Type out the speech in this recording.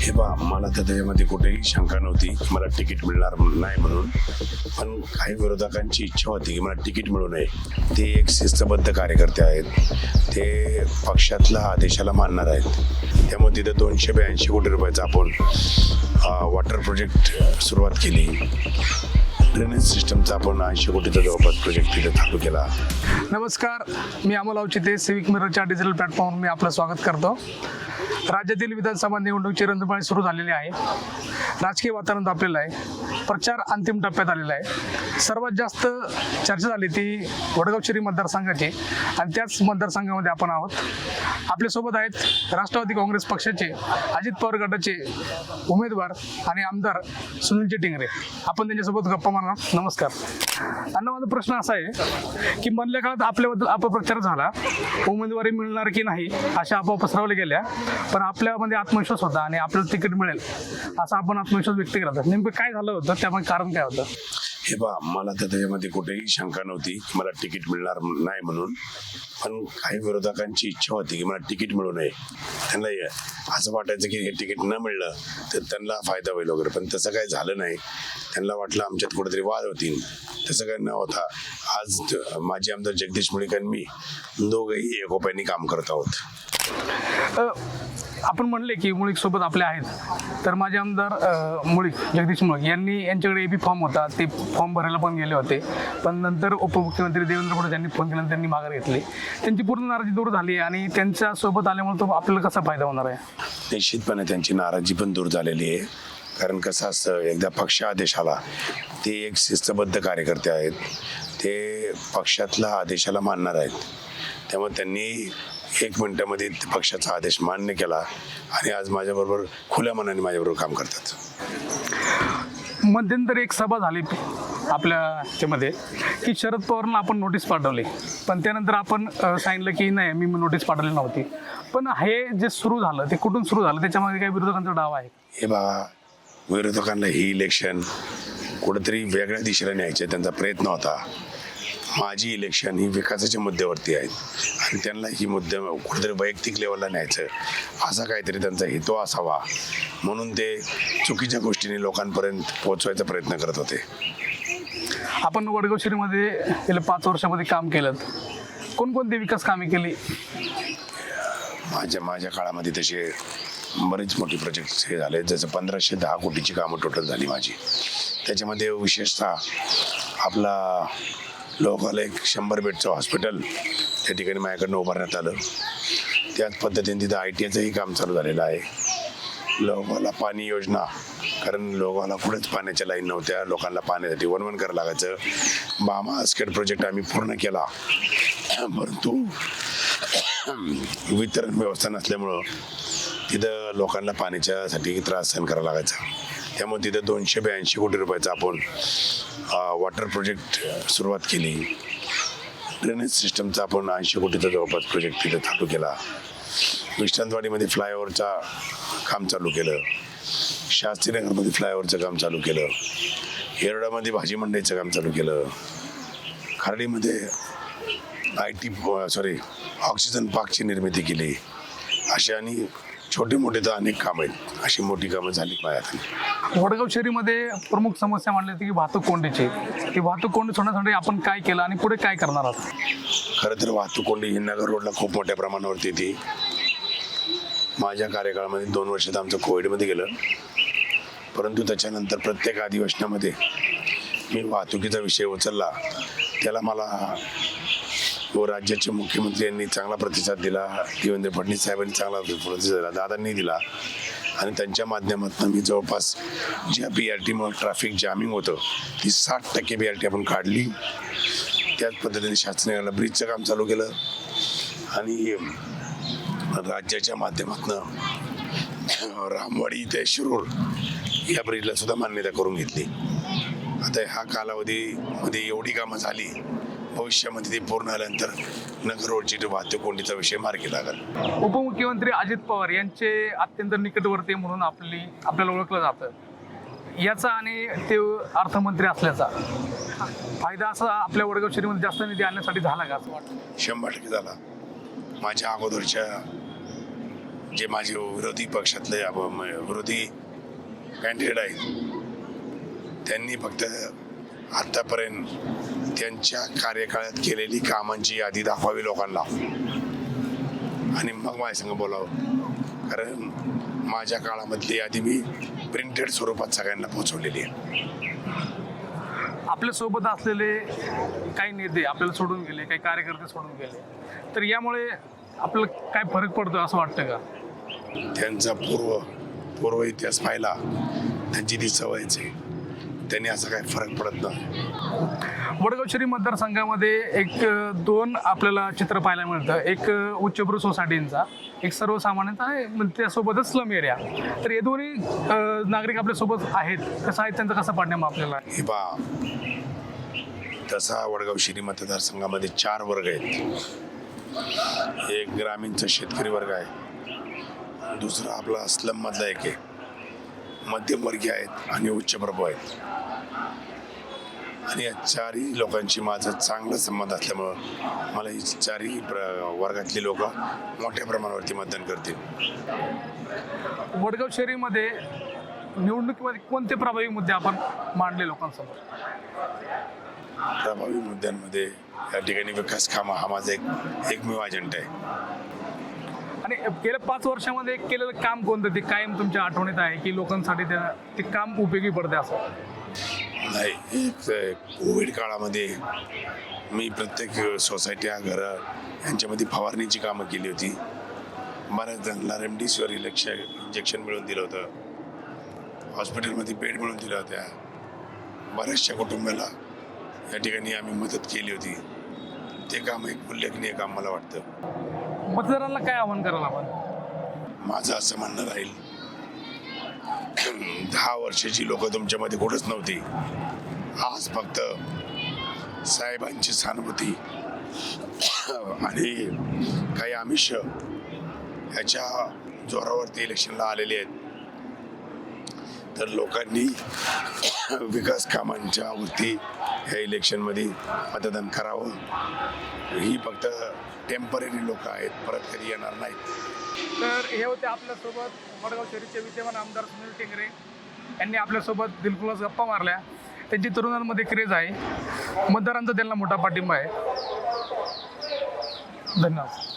हे बा मला तर त्याच्यामध्ये कुठेही शंका नव्हती. मला तिकीट मिळणार नाही म्हणून. पण काही विरोधकांची इच्छा होती की मला तिकीट मिळू नये. ते एक शिस्तबद्ध कार्यकर्ते आहेत. ते पक्षातल्या आदेशाला मानणार आहेत. त्यामुळे तिथं दोनशे ब्याऐंशी कोटी रुपयाचा आपण वॉटर प्रोजेक्ट सुरुवात केली. ड्रेनेज सिस्टमचा आपण ऐंशी कोटीचा जवळपास प्रोजेक्ट तिथे चालू केला. नमस्कार मी अमोल अवचिते सिविक मिररच्या डिजिटल प्लॅटफॉर्मवर मी आपलं स्वागत करतो. राज्यातील विधानसभा निवडणुकीची रणधुमाळी सुरू झालेली आहे. राजकीय वातावरण तापलेलं आहे. प्रचार अंतिम टप्प्यात आलेला आहे. सर्वात जास्त चर्चा झाली ती वडगावशिरी मतदारसंघाची आणि त्याच मतदारसंघामध्ये आपण आहोत. आपल्यासोबत आहेत राष्ट्रवादी काँग्रेस पक्षाचे अजित पवार गटाचे उमेदवार आणि आमदार सुनीलजी टिंगरे. आपण त्यांच्यासोबत गप्पा मारणार नमस्कार. अण्णा माझा प्रश्न असा आहे की मधल्या काळात आपल्याबद्दल अपप्रचार झाला. उमेदवारी मिळणार की नाही अशा आपोआप पसरवल्या गेल्या. पण आपल्यामध्ये आत्मविश्वास होता आणि आपल्याला तिकीट मिळेल असा आपण आत्मविश्वास व्यक्त केला होता. नेमकं काय झालं होतं? त्यामुळे कारण काय होतं? हे बा मला तर त्याच्यामध्ये कुठेही शंका नव्हती की मला तिकीट मिळणार नाही म्हणून. पण काही विरोधकांची इच्छा होती की मला तिकीट मिळू नये. त्यांना असं वाटायचं की हे तिकीट न मिळलं तर त्यांना फायदा होईल वगैरे. पण तसं काही झालं नाही. त्यांना वाटलं आमच्यात कुठेतरी वाद होतील. तसं काही न होता आज माजी आमदार जगदीश मुळीक आणि मी दोघंही एकोप्याने काम करत आहोत. आपण म्हणले की मुळीक सोबत आपले आहेत. तर माझे आमदार मुळीक जगदीश मुळीक यांनी यांच्याकडे एबी फॉर्म होता. ते फॉर्म भरायला पण गेले होते. पण नंतर उपमुख्यमंत्री देवेंद्र फडणवीस यांनी फोन केला त्यांनी माघार घेतली. त्यांची पूर्ण नाराजी दूर झाली आणि त्यांच्यासोबत आल्यामुळे तो आपल्याला कसा फायदा होणार आहे? निश्चितपणे त्यांची नाराजी पण दूर झालेली आहे. कारण कसं असतं एकदा पक्ष आदेश आला ते एक शिस्तबद्ध कार्यकर्ते आहेत. ते पक्षातल्या आदेशाला मानणार आहेत. त्यामुळे त्यांनी एक मिनिटामध्ये पक्षाचा आदेश मान्य केला आणि आज माझ्याबरोबर खुल्या मनाने माझ्याबरोबर काम करतात. मध्यंतरी एक सभा झाली आपल्या ह्याच्यामध्ये की शरद पवारांना आपण नोटीस पाठवली. पण त्यानंतर आपण सांगितलं की नाही मी नोटीस पाठवली नव्हती. पण हे जे सुरू झालं ते कुठून सुरू झालं? त्याच्यामध्ये काही विरोधकांचा डाव आहे? हे बघा विरोधकांना ही इलेक्शन कुठेतरी वेगळ्या दिशेला न्यायचे त्यांचा प्रयत्न होता. माझी इलेक्शन ही विकासाच्या मुद्द्यावरती आहेत आणि त्यांना ही मुद्दे कुठेतरी वैयक्तिक लेवलला न्यायचं असा काहीतरी त्यांचा हेतू असावा. म्हणून ते चुकीच्या गोष्टींनी लोकांपर्यंत पोहोचवायचा प्रयत्न करत होते. आपण वडगाव शहरीमध्ये गेल्या पाच वर्षामध्ये काम केलं. कोणकोणती विकास कामे केली? माझ्या माझ्या काळामध्ये तसे बरेच मोठे प्रोजेक्ट हे झाले. जसं पंधराशे दहा कोटीची कामं टोटल झाली माझी. त्याच्यामध्ये विशेषतः आपला लोकाला एक शंभर बेडचं हॉस्पिटल त्या ठिकाणी माझ्याकडनं उभारण्यात आलं. त्याच पद्धतीने तिथं आय टी आयचंही काम चालू झालेलं आहे. लोकाला पाणी योजना कारण लोकाला कुठेच पाण्याच्या लाईन नव्हत्या. लोकांना पाण्यासाठी वनवन करावं लागायचं. बामा स्केट प्रोजेक्ट आम्ही पूर्ण केला. परंतु वितरण व्यवस्था नसल्यामुळं तिथं लोकांना पाण्याच्यासाठी त्रास सहन करावा लागायचा. त्यामुळे तिथं दोनशे ब्याऐंशी कोटी रुपयाचा आपण वॉटर प्रोजेक्ट सुरुवात केली. ड्रेनेज सिस्टमचा आपण ऐंशी कोटीचा जवळपास प्रोजेक्ट तिथं चालू केला. विश्रांतवाडीमध्ये फ्लायओव्हरचा काम चालू केलं. शास्त्रीनगरमध्ये फ्लायओव्हरचं काम चालू केलं. येरडामध्ये भाजी मंडईचं काम चालू केलं. खार्डीमध्ये आय टी सॉरी ऑक्सिजन पार्कची निर्मिती केली. अशा आणि छोटे मोठे तर अनेक कामं आहेत. अशी मोठी कामं झाली हाताने वडगाव शहरीमध्ये प्रमुख समस्या मांडली होती की वाहतूक कोंडीची. ती वाहतूक कोंडी सोडण्यासाठी आपण काय केलं आणि पुढे काय करणार आहात? खरं तर वाहतूक कोंडी ही नगर रोडला खूप मोठ्या प्रमाणावरती येते. माझ्या कार्यकाळामध्ये दोन वर्षात आमचं कोविडमध्ये गेलं. परंतु त्याच्यानंतर प्रत्येक अधिवेशनामध्ये मी वाहतुकीचा विषय उचलला. त्याला मला व राज्याचे मुख्यमंत्री यांनी चांगला प्रतिसाद दिला देवेंद्र फडणवीस साहेबांनी चांगला प्रतिसाद दिला दादांनी दिला. आणि त्यांच्या माध्यमातून मी जवळपास ज्या बी आर टीमुळे ट्रॅफिक जॅमिंग होतं ती साठ टक्के बी आर टी आपण काढली. त्याच पद्धतीने शासनाला ब्रिजचं काम चालू केलं. आणि राज्याच्या माध्यमातून रामवाडी ते शिरूर या ब्रिजला सुद्धा मान्यता करून घेतली. आता हा कालावधीमध्ये एवढी कामं झाली भविष्यामध्ये ती पूर्ण झाल्यानंतर नगर रोडची जी वाहतूक कोंडीचा विषय मार्गी लागेल. उपमुख्यमंत्री अजित पवार यांचे अत्यंत निकटवर्ती म्हणून आपली आपल्याला ओळखलं जातं. याचा आणि ते अर्थमंत्री असल्याचा फायदा असा आपल्या वडगाव शहरीमध्ये जास्त निधी आणण्यासाठी झाला का असं वाटतं? शंभर टक्के झाला. माझ्या अगोदरच्या जे माझे विरोधी पक्षातले विरोधी कॅन्डिडेट आहेत त्यांनी फक्त आतापर्यंत त्यांच्या कार्यकाळात केलेली कामांची यादी दाखवावी लोकांना. आणि मग माझ्या संग बोलावं. कारण माझ्या काळामधली यादी मी प्रिंटेड स्वरूपात सगळ्यांना पोहोचवलेली आहे. आपल्यासोबत असलेले काही नेते आपल्याला सोडून गेले काही कार्यकर्ते सोडून गेले. तर यामुळे आपल्याला काय फरक पडतो असं वाटतं का? त्यांचा पूर्व पूर्व इतिहास पाहिला त्यांची ती सवयच आहे. त्यांनी असा काही फरक पडत नाही. वडगाव शहरी मतदारसंघामध्ये एक दोन आपल्याला चित्र पाहायला मिळतं. एक उच्चभ्रू सोसायटींचा एक सर्वसामान्यांचा आहे त्यासोबतच स्लम एरिया. तर हे दोन्ही नागरिक आपल्यासोबत आहेत. कसं आहे त्यांचा कसा पाडण्यामा आपल्याला हे बा तसा वडगाव शिरी मतदारसंघामध्ये चार वर्ग आहेत. एक ग्रामीणचा शेतकरी वर्ग आहे. दुसरा आपला स्लम मधला एक आहे. मध्यमवर्गीय आहेत आणि उच्चप्रभू आहेत. आणि या चारही लोकांची माझा चांगला संबंध असल्यामुळं मला ही चारही प्र वर्गातली लोक मोठ्या प्रमाणावरती मतदान करतील. वडगाव शहरीमध्ये निवडणुकीमध्ये कोणते प्रभावी मुद्दे आपण मांडले लोकांसमोर? प्रभावी मुद्द्यांमध्ये या ठिकाणी विकास कामं हा माझा एक एकमेव अजेंडा आहे. आणि गेल्या पाच वर्षामध्ये केलेलं काम कोणतं? ते कायम तुमच्या आठवणीत आहे की लोकांसाठी त्या- ते काम उपयोगी पडते असं? नाही एक कोविड काळामध्ये मी प्रत्येक सोसायट्या घरं यांच्यामध्ये फवारणीची कामं केली होती. बऱ्याच जणांना रेमडेसिवीर इलेक्श इंजेक्शन मिळून दिलं होतं. हॉस्पिटलमध्ये बेड मिळून दिल्या होत्या. बऱ्याचशा कुटुंबाला या ठिकाणी आम्ही मदत केली होती. ते काम एक उल्लेखनीय काम मला वाटतं. मतदारांना काय आव्हान करायला आपण? माझं असं म्हणणं राहील दहा वर्षाची लोक तुमच्यामध्ये कुठंच नव्हती. आज फक्त साहेबांची सहानुभूती आणि काही आमिष ह्याच्या जोरावरती इलेक्शनला आलेले आहेत. तर लोकांनी विकास कामांच्या वरती ह्या इलेक्शनमध्ये मतदान करावं. ही फक्त टेंपररी लोक आहेत परत कधी येणार नाहीत. तर हे होते आपल्यासोबत वडगाव शहरीचे विद्यमान आमदार सुनील टेंगरे. यांनी आपल्यासोबत दिलखुलास गप्पा मारल्या. त्यांची तरुणांमध्ये क्रेज आहे. मतदारांचा त्यांना मोठा पाठिंबा आहे. धन्यवाद.